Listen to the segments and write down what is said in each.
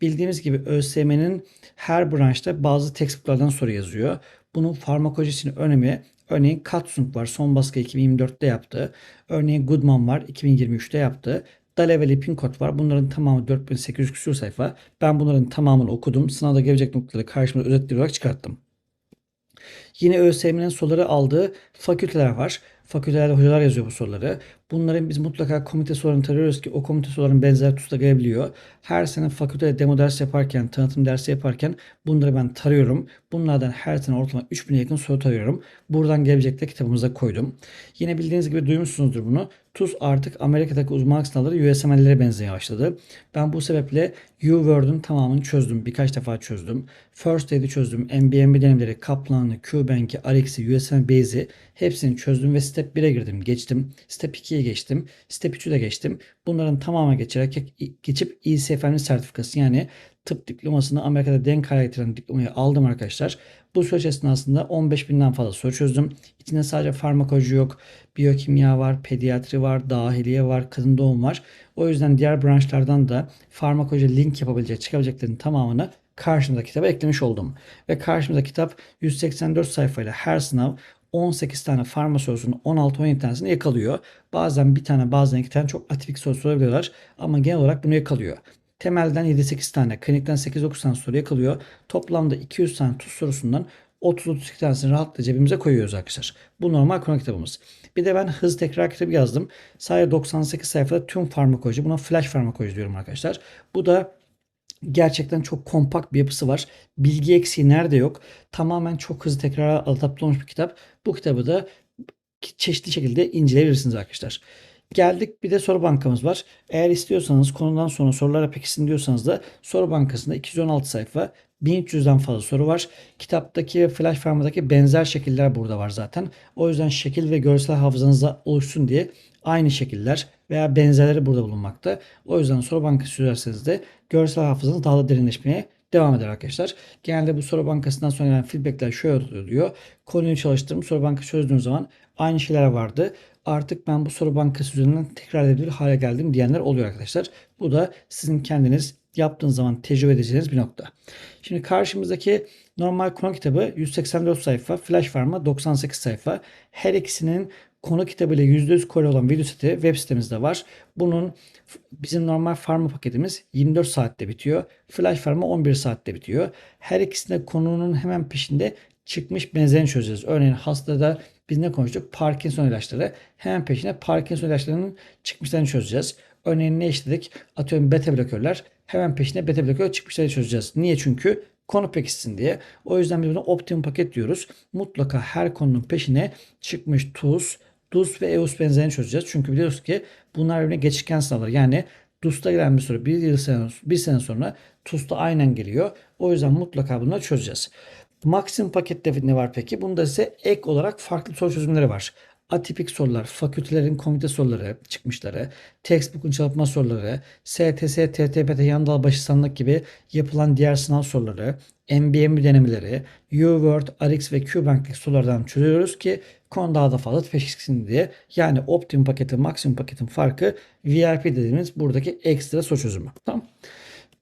Bildiğimiz gibi ÖSYM'nin her branşta bazı textbooklardan soru yazıyor. Bunun farmakolojisinin önemi Örneğin Katsung var son baskı 2024'te yaptı. Örneğin Goodman var 2023'te yaptı. Dale ve Lippincott var. Bunların tamamı 4800 küsur sayfa. Ben bunların tamamını okudum. Sınavda gelecek noktaları karşımda özetli olarak çıkarttım. Yine ÖSYM'nin soruları aldığı fakülteler var. Fakültelerde hocalar yazıyor bu soruları. Bunların biz mutlaka komite sorularını tarıyoruz ki o komite soruların benzer tusta gelebiliyor. Her sene fakültede demo ders yaparken, tanıtım dersi yaparken bunları ben tarıyorum. Bunlardan her sene ortalama 3000'e yakın soru tarıyorum. Buradan gelecekte kitabımıza koydum. Yine bildiğiniz gibi duymuşsunuzdur bunu. TUS artık Amerika'daki uzmanlık sınavları USML'lere benzemeye başladı. Ben bu sebeple U-Word'un tamamını çözdüm. Birkaç defa çözdüm. First Aid'i çözdüm. MBMB denemeleri, Kaplan'ı, QBank'i, RX'i, USM Base'i hepsini çözdüm ve Step 1'e girdim. Geçtim. Step 2'ye geçtim. Step 3'ü de geçtim. Bunların tamamına geçerek geçip ECFM'li sertifikası yani tıp diplomasını Amerika'da denk hale getiren diplomayı aldım arkadaşlar. Bu süreç esnasında 15 binden fazla soru çözdüm. İçinde sadece farmakoloji yok. Biyokimya var, pediatri var, dahiliye var, kadın doğum var. O yüzden diğer branşlardan da farmakoloji link yapabilecek, çıkabileceklerin tamamını karşımıza kitaba eklemiş oldum. Ve karşımıza kitap 184 sayfayla her sınav 18 tane farma sorusunun 16-17 tanesini yakalıyor. Bazen bir tane bazen iki tane çok atipik soru sorabiliyorlar ama genel olarak bunu yakalıyor. Temelden 7-8 tane, klinikten 8-9 tane soru yakalıyor. Toplamda 200 tane tuz sorusundan 30-32 tanesini rahatlıkla cebimize koyuyoruz arkadaşlar. Bu normal konu kitabımız. Bir de ben hız tekrar kitabı yazdım. Sadece 98 sayfada tüm farmakoloji. Buna flash farmakoloji diyorum arkadaşlar. Bu da gerçekten çok kompakt bir yapısı var. Bilgi eksiği nerede yok. Tamamen çok hızlı tekrar adapte olmuş bir kitap. Bu kitabı da çeşitli şekilde inceleyebilirsiniz arkadaşlar. Geldik bir de soru bankamız var. Eğer istiyorsanız konudan sonra sorulara pekişsin diyorsanız da soru bankasında 216 sayfa 1300'den fazla soru var. Kitaptaki flash formadaki benzer şekiller burada var zaten. O yüzden şekil ve görsel hafızanızda oluşsun diye aynı şekiller veya benzerleri burada bulunmakta. O yüzden soru bankası sürerseniz de görsel hafızanız daha da derinleşmeye devam eder arkadaşlar. Genelde bu soru bankasından sonra gelen feedbackler şöyle oluyor. Konuyu çalıştırdım. Soru bankası çözdüğüm zaman aynı şeyler vardı. Artık ben bu soru bankası üzerinden tekrar edebilir hale geldim diyenler oluyor arkadaşlar. Bu da sizin kendiniz yaptığınız zaman tecrübe edeceğiniz bir nokta. Şimdi karşımızdaki normal konu kitabı 184 sayfa, Flash Pharma 98 sayfa. Her ikisinin konu kitabıyla %100 kore olan video seti web sitemizde var. Bunun bizim normal farma paketimiz 24 saatte bitiyor. Flash Pharma 11 saatte bitiyor. Her ikisinde konunun hemen peşinde çıkmış benzerini çözeceğiz. Örneğin hastada biz ne konuştuk? Parkinson ilaçları. Hemen peşine Parkinson ilaçlarının çıkmışlarını çözeceğiz. Örneğin ne işledik? Atıyorum beta blokörler. Hemen peşine beta blokör çıkmışlarını çözeceğiz. Niye? Çünkü konu pekişsin diye. O yüzden biz buna optimum paket diyoruz. Mutlaka her konunun peşine çıkmış tuz, DUS ve EUS benzerini çözeceğiz. Çünkü biliyoruz ki bunlar birbirine geçişken sınavlar. Yani DUS'ta gelen bir soru bir, yıl sene, bir sene sonra TUS'ta aynen geliyor. O yüzden mutlaka bunları çözeceğiz. Maksimum pakette ne var peki? Bunda ise ek olarak farklı soru çözümleri var. Atipik sorular, fakültelerin komite soruları çıkmışları, textbook'un çalışma soruları, STS, TTPT, yan dal başı gibi yapılan diğer sınav soruları, MBM denemeleri, U-Word, RX ve QBank'lik sorulardan çözüyoruz ki konu daha da fazla pekişsin diye. Yani optimum paketin, maksimum paketin farkı VIP dediğimiz buradaki ekstra soru çözümü. Tamam.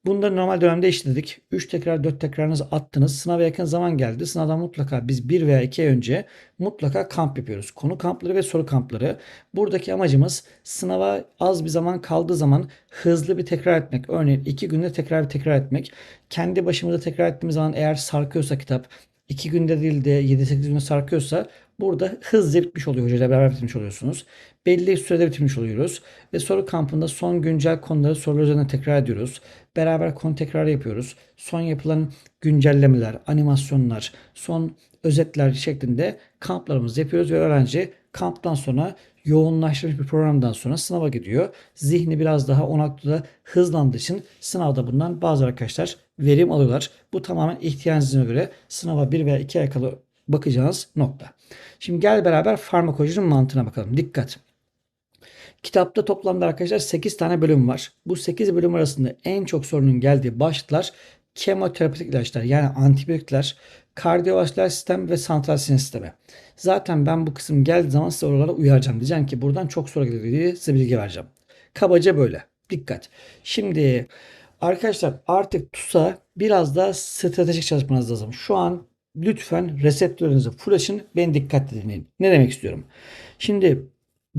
Bunları normal dönemde işledik. 3 tekrar 4 tekrarınızı attınız. Sınava yakın zaman geldi. Sınavdan mutlaka biz 1 veya 2 ay önce mutlaka kamp yapıyoruz. Konu kampları ve soru kampları. Buradaki amacımız sınava az bir zaman kaldığı zaman hızlı bir tekrar etmek. Örneğin 2 günde tekrar bir tekrar etmek. Kendi başımıza tekrar ettiğimiz zaman eğer sarkıyorsa kitap 2 günde değil de 7-8 günde sarkıyorsa burada hızlı bitmiş oluyor hocayla beraber bitirmiş oluyorsunuz. Belli sürede bitirmiş oluyoruz. Ve soru kampında son güncel konuları sorular üzerine tekrar ediyoruz. Beraber konu tekrar yapıyoruz. Son yapılan güncellemeler, animasyonlar, son özetler şeklinde kamplarımızı yapıyoruz ve öğrenci kamptan sonra yoğunlaşmış bir programdan sonra sınava gidiyor. Zihni biraz daha o noktada hızlandığı için sınavda bundan bazı arkadaşlar verim alıyorlar. Bu tamamen ihtiyacınıza göre sınava bir veya iki ay kala bakacağınız nokta. Şimdi gel beraber farmakolojinin mantığına bakalım. Dikkat. Kitapta toplamda arkadaşlar 8 tane bölüm var. Bu 8 bölüm arasında en çok sorunun geldiği başlıklar kemoterapetik ilaçlar yani antibiyotikler, kardiyovasküler sistem ve santral sinir sistemi. Zaten ben bu kısım geldiği zaman size oralara uyaracağım. Diyeceğim ki buradan çok soru geliyor diye size bilgi vereceğim. Kabaca böyle. Dikkat. Şimdi Arkadaşlar artık TUS'a biraz daha stratejik çalışmanız lazım. Şu an lütfen reseptörünüzü full açın. Beni dikkatle dinleyin. Ne demek istiyorum? Şimdi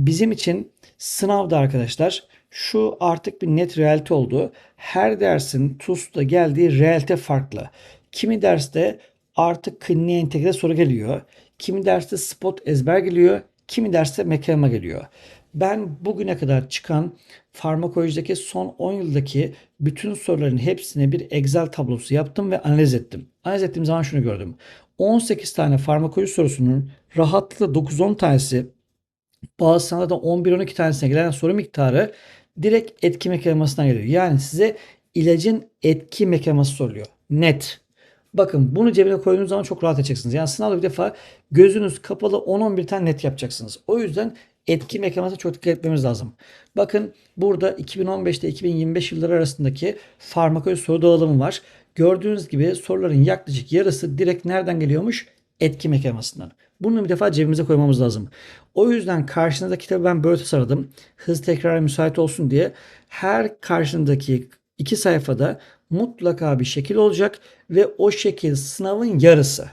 bizim için sınavda arkadaşlar şu artık bir net realite oldu. Her dersin TUS'ta geldiği realite farklı. Kimi derste artık kliniğe entegre soru geliyor. Kimi derste spot ezber geliyor. Kimi derste mekanma geliyor. Ben bugüne kadar çıkan farmakolojideki son 10 yıldaki bütün soruların hepsine bir Excel tablosu yaptım ve analiz ettim. Analiz ettiğim zaman şunu gördüm. 18 tane farmakoloji sorusunun rahatlıkla 9-10 tanesi bazı sınavda 11-12 tanesine gelen soru miktarı direkt etki mekanizmasından geliyor. Yani size ilacın etki mekanizması soruluyor. Net. Bakın bunu cebine koyduğunuz zaman çok rahat edeceksiniz. Yani sınavda bir defa gözünüz kapalı 10-11 tane net yapacaksınız. O yüzden etki mekanizmasına çok dikkat etmemiz lazım. Bakın burada 2015 ile 2025 yılları arasındaki farmakoloji soru dağılımı var. Gördüğünüz gibi soruların yaklaşık yarısı direkt nereden geliyormuş? Etki mekanizmasından. Bunu bir defa cebimize koymamız lazım. O yüzden karşınızda kitabı ben böyle tasarladım. Hız tekrara müsait olsun diye. Her karşındaki iki sayfada mutlaka bir şekil olacak ve o şekil sınavın yarısı.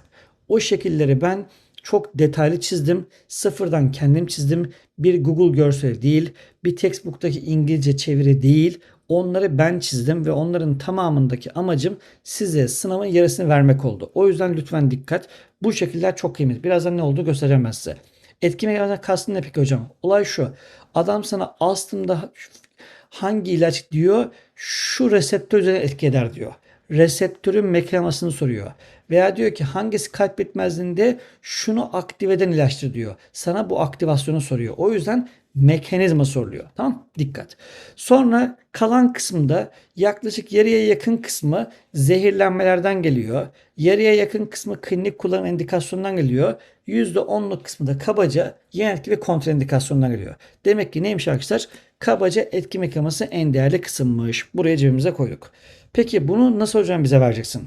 O şekilleri ben çok detaylı çizdim. Sıfırdan kendim çizdim. Bir Google görseli değil, bir textbook'taki İngilizce çeviri değil. Onları ben çizdim ve onların tamamındaki amacım size sınavın yarısını vermek oldu. O yüzden lütfen dikkat. Bu şekiller çok kıymetli. Birazdan ne oldu göstereceğim ben size. Etki mekanizması kastın ne peki hocam? Olay şu. Adam sana aslında hangi ilaç diyor şu reseptör üzerine etki eder diyor. Reseptörün mekanizmasını soruyor. Veya diyor ki hangisi kalp bitmezliğinde şunu aktive eden ilaçtır diyor. Sana bu aktivasyonu soruyor. O yüzden mekanizma soruluyor. Tamam Dikkat. Sonra kalan kısmında yaklaşık yarıya yakın kısmı zehirlenmelerden geliyor. Yarıya yakın kısmı klinik kullanım indikasyonundan geliyor. %10'luk kısmı da kabaca yan etki ve kontraindikasyondan geliyor. Demek ki neymiş arkadaşlar? Kabaca etki mekanizması en değerli kısımmış. Buraya cebimize koyduk. Peki bunu nasıl hocam bize vereceksin?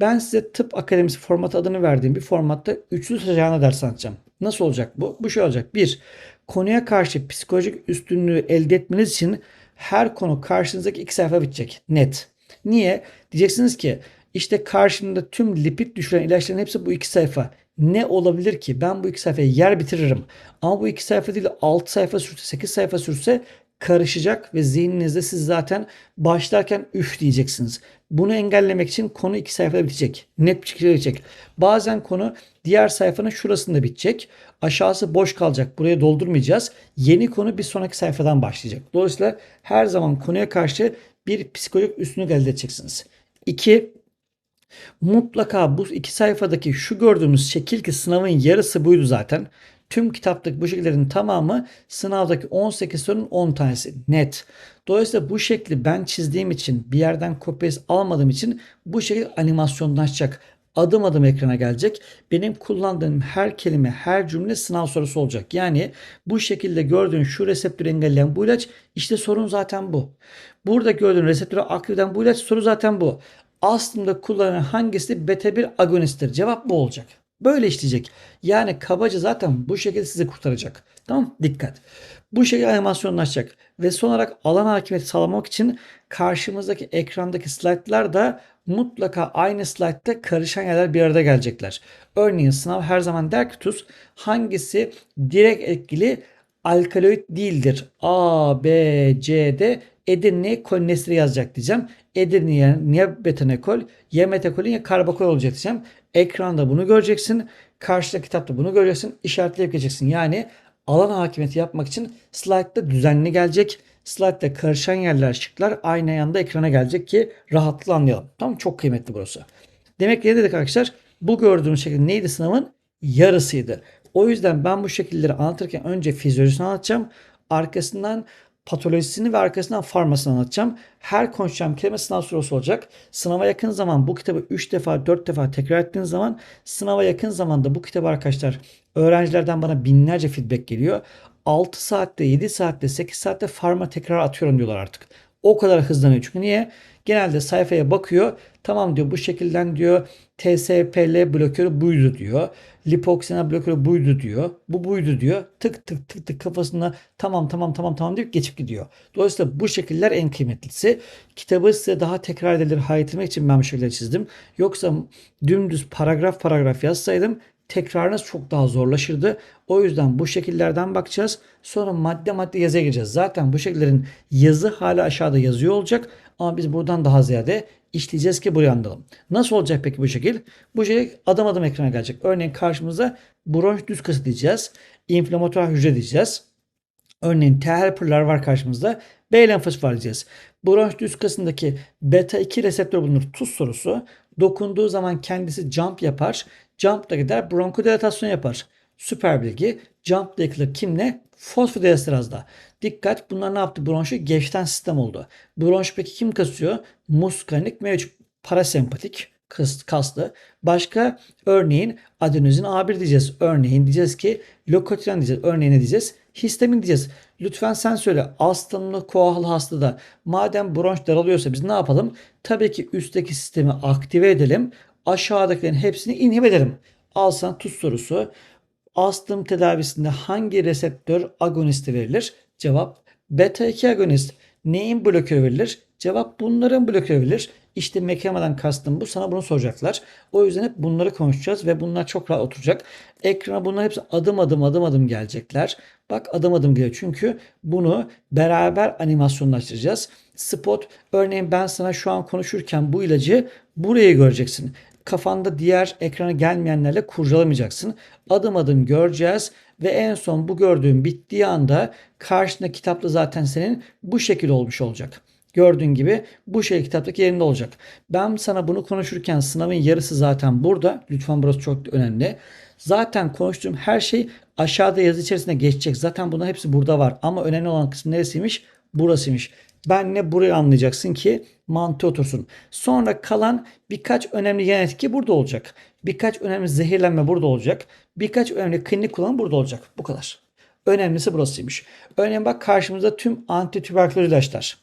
Ben size tıp akademisi format adını verdiğim bir formatta üçlü sıcağına ders anlatacağım. Nasıl olacak bu? Bu şey olacak. Bir, konuya karşı psikolojik üstünlüğü elde etmeniz için her konu karşınızdaki iki sayfa bitecek. Net. Niye? Diyeceksiniz ki işte karşımda tüm lipid düşüren ilaçların hepsi bu iki sayfa. Ne olabilir ki? Ben bu iki sayfayı yer bitiririm. Ama bu iki sayfa değil 6 sayfa sürse 8 sayfa sürse karışacak ve zihninizde siz zaten başlarken üf diyeceksiniz. Bunu engellemek için konu iki sayfada bitecek. Net bir şekilde bitecek. Bazen konu diğer sayfanın şurasında bitecek. Aşağısı boş kalacak. Buraya doldurmayacağız. Yeni konu bir sonraki sayfadan başlayacak. Dolayısıyla her zaman konuya karşı bir psikolojik üstünlük elde edeceksiniz. İki, mutlaka bu iki sayfadaki şu gördüğümüz şekil ki sınavın yarısı buydu zaten. Tüm kitaptaki bu şekillerin tamamı sınavdaki 18 sorunun 10 tanesi net. Dolayısıyla bu şekli ben çizdiğim için bir yerden kopya almadığım için bu şekil animasyonlaşacak. Adım adım ekrana gelecek. Benim kullandığım her kelime, her cümle sınav sorusu olacak. Yani bu şekilde gördüğün şu reseptörü engelleyen bu ilaç işte sorun zaten bu. Burada gördüğün reseptörü aktif eden bu ilaç soru zaten bu. Aslında kullanılan hangisi beta 1 agonisttir? Cevap bu olacak. Böyle işleyecek. Yani kabaca zaten bu şekilde sizi kurtaracak. Tamam Dikkat. Bu şekilde animasyonlaşacak. Ve son olarak alan hakimiyeti sağlamak için karşımızdaki ekrandaki slaytlar da mutlaka aynı slaytta karışan yerler bir arada gelecekler. Örneğin sınav her zaman der ki tuz hangisi direkt etkili alkaloid değildir. A, B, C, Edirne kolinesteri yazacak diyeceğim. Edirne ya betanekol ya metakolin ya karbakol olacak diyeceğim. Ekranda bunu göreceksin. Karşıda kitapta bunu göreceksin. İşaretleyip geçeceksin. Yani alan hakimiyeti yapmak için slide'da düzenli gelecek. Slide'da karışan yerler şıklar aynı yanda ekrana gelecek ki rahatlıkla anlayalım. Tamam Çok kıymetli burası. Demek ki ne dedik arkadaşlar? Bu gördüğünüz şekilde neydi sınavın? Yarısıydı. O yüzden ben bu şekilleri anlatırken önce fizyolojisini anlatacağım. Arkasından patolojisini ve arkasından farmasını anlatacağım. Her konuşacağım kelime sınav sorusu olacak. Sınava yakın zaman bu kitabı 3 defa 4 defa tekrar ettiğiniz zaman sınava yakın zamanda bu kitabı arkadaşlar öğrencilerden bana binlerce feedback geliyor. 6 saatte 7 saatte 8 saatte farma tekrar atıyorum diyorlar artık. O kadar hızlanıyor. Çünkü niye? Genelde sayfaya bakıyor. Tamam diyor bu şekilden diyor TSPL blokörü buydu diyor. Lipoxena blokörü buydu diyor. Bu buydu diyor. Tık tık tık tık kafasına tamam tamam tamam tamam deyip geçip gidiyor. Dolayısıyla bu şekiller en kıymetlisi. Kitabı size daha tekrar edilir hayretmek için ben bu şekilde çizdim. Yoksa dümdüz paragraf paragraf yazsaydım tekrarınız çok daha zorlaşırdı. O yüzden bu şekillerden bakacağız. Sonra madde madde yazıya gireceğiz. Zaten bu şekillerin yazı hala aşağıda yazıyor olacak. Ama biz buradan daha ziyade işleyeceğiz ki buraya anlayalım. Nasıl olacak peki bu şekil? Bu şey adım adım ekrana gelecek. Örneğin karşımıza bronş düz kası diyeceğiz. İnflamatuar hücre diyeceğiz. Örneğin T helper'lar var karşımızda. B lenfosit var diyeceğiz. Bronş düz kasındaki beta 2 reseptör bulunur tuz sorusu. Dokunduğu zaman kendisi jump yapar. Jump da gider bronkodilatasyon yapar. Süper bilgi. Jump da yıkılır kimle? Fosfodiesterazda. Dikkat bunlar ne yaptı? Bronşu gevşeten sistem oldu. Bronş peki kim kasıyor? Muskanik mevcut parasempatik kaslı. Başka örneğin adenozin A1 diyeceğiz. Örneğin diyeceğiz ki lokotriyen diyeceğiz. Örneğin ne diyeceğiz? Histamin diyeceğiz. Lütfen sen söyle. Astımlı koahlı hastada madem bronş daralıyorsa biz ne yapalım? Tabii ki üstteki sistemi aktive edelim. Aşağıdakilerin hepsini inhib edelim. Al sana tuz sorusu. Astım tedavisinde hangi reseptör agonisti verilir? Cevap beta 2 agonist. Neyin blokörü verilir? Cevap bunların blokörü verilir. İşte mekamadan kastım bu. Sana bunu soracaklar. O yüzden hep bunları konuşacağız ve bunlar çok rahat oturacak. Ekrana bunlar hepsi adım adım adım adım gelecekler. Bak adım adım geliyor. Çünkü bunu beraber animasyonlaştıracağız. Spot örneğin ben sana şu an konuşurken bu ilacı buraya göreceksin kafanda diğer ekrana gelmeyenlerle kurcalamayacaksın. Adım adım göreceğiz ve en son bu gördüğün bittiği anda karşında kitapta zaten senin bu şekil olmuş olacak. Gördüğün gibi bu şey kitaptaki yerinde olacak. Ben sana bunu konuşurken sınavın yarısı zaten burada. Lütfen burası çok önemli. Zaten konuştuğum her şey aşağıda yazı içerisinde geçecek. Zaten bunların hepsi burada var. Ama önemli olan kısım neresiymiş? Burasıymış. Ben ne burayı anlayacaksın ki mantığı otursun. Sonra kalan birkaç önemli yan etki burada olacak. Birkaç önemli zehirlenme burada olacak. Birkaç önemli klinik kullanım burada olacak. Bu kadar. Önemlisi burasıymış. Örneğin bak karşımızda tüm antitüberküloz ilaçlar.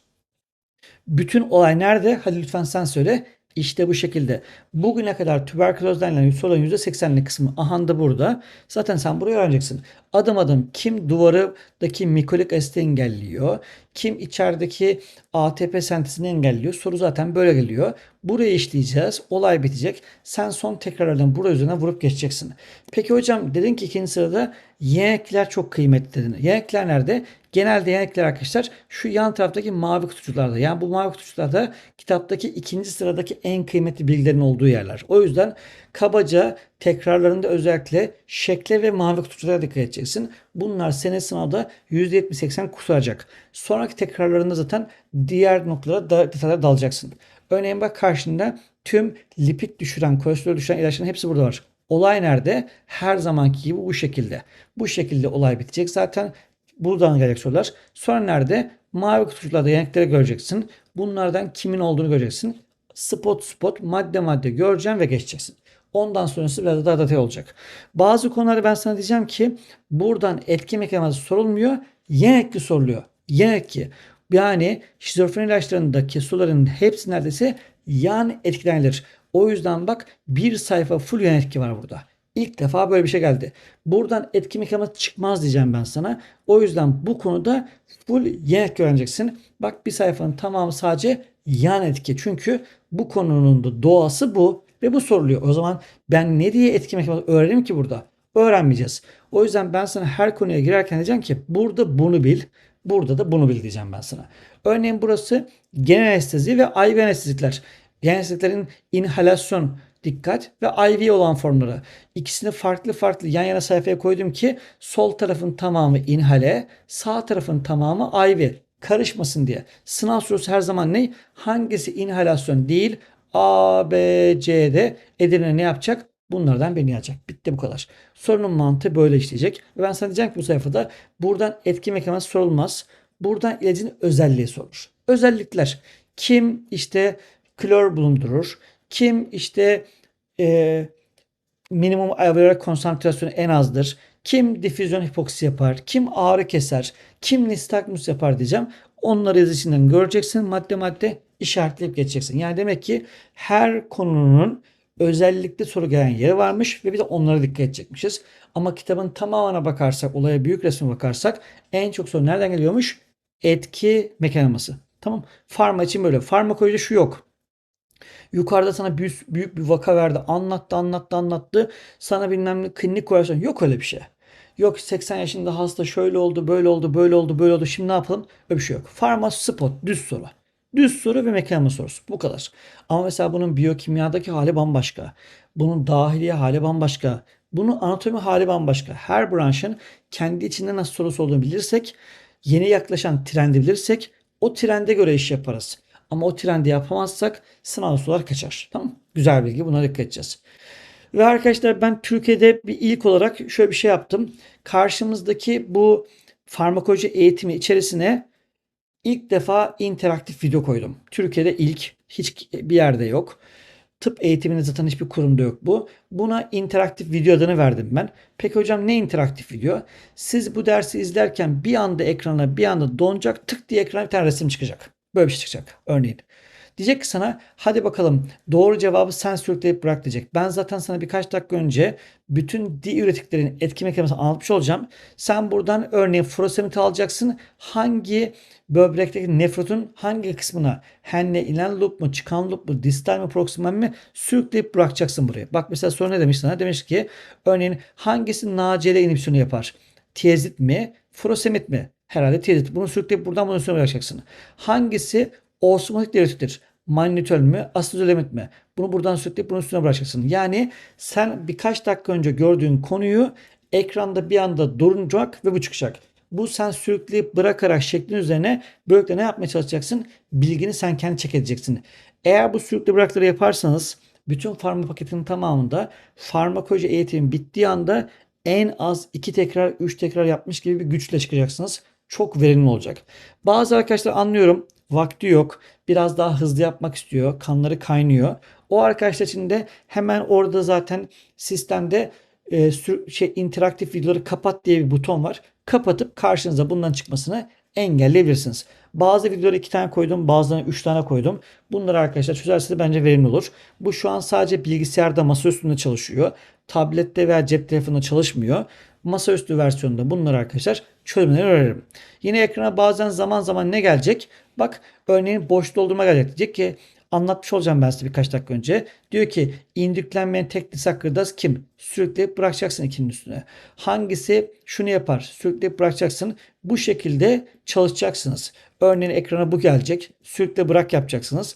Bütün olay nerede? Hadi lütfen sen söyle. İşte bu şekilde. Bugüne kadar tüberküloz denilen sorunun %80'lik kısmı aha da burada. Zaten sen burayı öğreneceksin. Adım adım kim duvarıdaki mikolik asiti engelliyor? Kim içerideki ATP sentezini engelliyor? Soru zaten böyle geliyor. Burayı işleyeceğiz. Olay bitecek. Sen son tekrarlardan buraya üzerine vurup geçeceksin. Peki hocam dedin ki ikinci sırada yenekler çok kıymetli dedin. Yenekler nerede? Genelde yenekler arkadaşlar şu yan taraftaki mavi kutucularda. Yani bu mavi kutucularda kitaptaki ikinci sıradaki en kıymetli bilgilerin olduğu yerler. O yüzden kabaca tekrarlarında özellikle şekle ve mavi kutuculara dikkat edeceksin. Bunlar sene sınavda %70-80 kurtaracak. Sonraki tekrarlarında zaten diğer noktalara da, detaylara dalacaksın. Örneğin bak karşında tüm lipid düşüren, kolesterol düşüren ilaçların hepsi burada var. Olay nerede? Her zamanki gibi bu şekilde. Bu şekilde olay bitecek. Zaten buradan gelecek sorular. Sonra nerede? Mavi kutucularda yanıkları göreceksin. Bunlardan kimin olduğunu göreceksin. Spot spot madde madde göreceksin ve geçeceksin. Ondan sonrası biraz daha detay olacak. Bazı konuları ben sana diyeceğim ki buradan etki mekanizması sorulmuyor. Yenekli soruluyor. Yenekli. Yani şizofreni ilaçlarındaki suların hepsi neredeyse yan etkilenilir. O yüzden bak bir sayfa full yan etki var burada. İlk defa böyle bir şey geldi. Buradan etki mekanizması çıkmaz diyeceğim ben sana. O yüzden bu konuda full yan etki öğreneceksin. Bak bir sayfanın tamamı sadece yan etki. Çünkü bu konunun da doğası bu ve bu soruluyor. O zaman ben ne diye etki mekanizması öğreneyim ki burada? Öğrenmeyeceğiz. O yüzden ben sana her konuya girerken diyeceğim ki burada bunu bil. Burada da bunu bil diyeceğim ben sana. Örneğin burası genel anestezi ve IV anestezikler. Genel anesteziklerin inhalasyon, dikkat ve IV olan formları. İkisini farklı farklı yan yana sayfaya koydum ki sol tarafın tamamı inhale, sağ tarafın tamamı IV karışmasın diye. Sınav sorusu her zaman ne? Hangisi inhalasyon değil? A, B, C'de Edirne ne yapacak? Bunlardan birini yazacak. Bitti bu kadar. Sorunun mantığı böyle işleyecek. Ve ben sana diyeceğim ki bu sayfada buradan etki mekanizması sorulmaz. Buradan ilacın özelliği sorulur. Özellikler. Kim işte klor bulundurur? Kim işte e, minimum alveolar konsantrasyonu en azdır? Kim difüzyon hipoksi yapar? Kim ağrı keser? Kim nistagmus yapar diyeceğim. Onları yazı göreceksin madde madde işaretleyip geçeceksin. Yani demek ki her konunun özellikle soru gelen yeri varmış ve biz de onlara dikkat edecekmişiz. Ama kitabın tamamına bakarsak, olaya büyük resme bakarsak en çok soru nereden geliyormuş? Etki mekanizması. Tamam. Farma için böyle. Farmakoloji şu yok. Yukarıda sana büyük, büyük bir vaka verdi. Anlattı, anlattı, anlattı. Sana bilmem ne klinik koyarsan yok öyle bir şey. Yok 80 yaşında hasta şöyle oldu, böyle oldu, böyle oldu, böyle oldu. Şimdi ne yapalım? Öyle bir şey yok. Farma spot, düz soru. Düz soru ve mekanizma sorusu. Bu kadar. Ama mesela bunun biyokimyadaki hali bambaşka. Bunun dahiliye hali bambaşka. Bunun anatomi hali bambaşka. Her branşın kendi içinde nasıl sorusu olduğunu bilirsek, yeni yaklaşan trendi bilirsek o trende göre iş yaparız. Ama o trendi yapamazsak sınav sorular kaçar. Tamam Güzel bilgi. Buna dikkat edeceğiz. Ve arkadaşlar ben Türkiye'de bir ilk olarak şöyle bir şey yaptım. Karşımızdaki bu farmakoloji eğitimi içerisine ilk defa interaktif video koydum. Türkiye'de ilk hiç bir yerde yok. Tıp eğitiminde zaten hiçbir kurumda yok bu. Buna interaktif video adını verdim ben. Peki hocam ne interaktif video? Siz bu dersi izlerken bir anda ekrana bir anda donacak tık diye ekrana bir tane resim çıkacak. Böyle bir şey çıkacak örneğin. Diyecek ki sana hadi bakalım doğru cevabı sen sürükleyip bırak diyecek. Ben zaten sana birkaç dakika önce bütün diüretiklerin etki mekanizmasını anlatmış olacağım. Sen buradan örneğin furosemid alacaksın. Hangi böbrekteki nefrotun hangi kısmına henle inen loop mu, çıkan loop mu, distal mi, proksimal mi sürükleyip bırakacaksın buraya. Bak mesela soru ne demiş sana? Demiş ki örneğin hangisi NACL inhibisyonu yapar? Tiyazit mi, furosemid mi? Herhalde tiyazit. Bunu sürükleyip buradan bunu üstüne bırakacaksın. Hangisi osmotik diüretiktir? Mannitol mü, asitolemit mi? Bunu buradan sürükleyip bunun üstüne bırakacaksın. Yani sen birkaç dakika önce gördüğün konuyu ekranda bir anda duracak ve bu çıkacak. Bu sen sürükleyip bırakarak şeklin üzerine böylelikle ne yapmaya çalışacaksın? Bilgini sen kendi çek edeceksin. Eğer bu sürükle bırakları yaparsanız bütün farma paketinin tamamında farmakoloji eğitimi bittiği anda en az 2 tekrar 3 tekrar yapmış gibi bir güçle çıkacaksınız. Çok verimli olacak. Bazı arkadaşlar anlıyorum vakti yok. Biraz daha hızlı yapmak istiyor. Kanları kaynıyor. O arkadaşlar için de hemen orada zaten sistemde e, şey interaktif videoları kapat diye bir buton var. Kapatıp karşınıza bundan çıkmasını engelleyebilirsiniz. Bazı videoları iki tane koydum, bazılarını üç tane koydum. Bunları arkadaşlar çözerseniz bence verimli olur. Bu şu an sadece bilgisayarda masa üstünde çalışıyor. Tablette veya cep telefonunda çalışmıyor. Masaüstü versiyonunda bunları arkadaşlar çözümleri öğrenirim. Yine ekrana bazen zaman zaman ne gelecek? Bak örneğin boş doldurma gelecek. Diyecek ki anlatmış olacağım ben size birkaç dakika önce. Diyor ki indüklenmeyen tek disakırdas kim? Sürükleyip bırakacaksın ikinin üstüne. Hangisi şunu yapar? Sürükleyip bırakacaksın. Bu şekilde çalışacaksınız. Örneğin ekrana bu gelecek. Sürükle bırak yapacaksınız.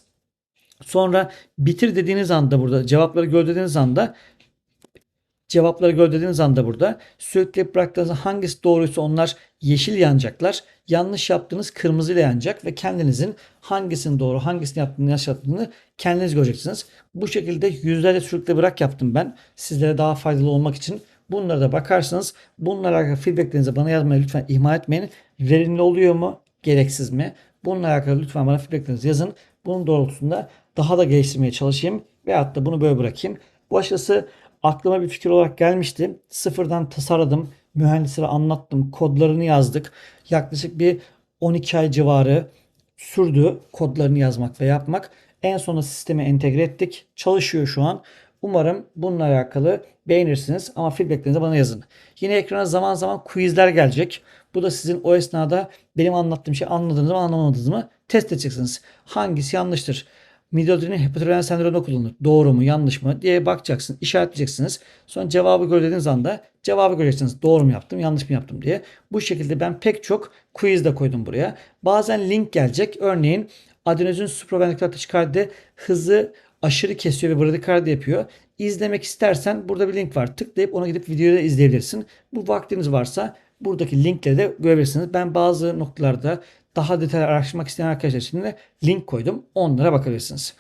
Sonra bitir dediğiniz anda burada cevapları gör dediğiniz anda cevapları gör dediğiniz anda burada sürekli bıraktığınız hangisi doğruysa onlar yeşil yanacaklar. Yanlış yaptığınız kırmızı yanacak ve kendinizin hangisinin doğru hangisini yaptığını yanlış kendiniz göreceksiniz. Bu şekilde yüzlerce sürekli bırak yaptım ben. Sizlere daha faydalı olmak için. Bunlara da bakarsanız bunlara alakalı feedbacklerinizi bana yazmayı lütfen ihmal etmeyin. Verimli oluyor mu? Gereksiz mi? Bununla alakalı lütfen bana feedbacklerinizi yazın. Bunun doğrultusunda daha da geliştirmeye çalışayım. Veyahut da bunu böyle bırakayım. Bu aşısı aklıma bir fikir olarak gelmişti. Sıfırdan tasarladım. Mühendislere anlattım. Kodlarını yazdık. Yaklaşık bir 12 ay civarı sürdü kodlarını yazmak ve yapmak. En sonunda sisteme entegre ettik. Çalışıyor şu an. Umarım bununla alakalı beğenirsiniz ama feedbacklerinizi bana yazın. Yine ekrana zaman zaman quizler gelecek. Bu da sizin o esnada benim anlattığım şey anladığınız mı anlamadığınız mı test edeceksiniz. Hangisi yanlıştır? Midodrinin hipotiroidal sendromunda kullanılır. Doğru mu yanlış mı diye bakacaksınız. işaretleyeceksiniz. Sonra cevabı gördiğiniz anda cevabı göreceksiniz. Doğru mu yaptım yanlış mı yaptım diye. Bu şekilde ben pek çok quiz de koydum buraya. Bazen link gelecek. Örneğin adenozin supraventriküler taşikardi hızı aşırı kesiyor ve bradikardi yapıyor. İzlemek istersen burada bir link var. Tıklayıp ona gidip videoyu da izleyebilirsin. Bu vaktiniz varsa buradaki linkleri de görebilirsiniz. Ben bazı noktalarda daha detaylı araştırmak isteyen arkadaşlar için de link koydum. Onlara bakabilirsiniz.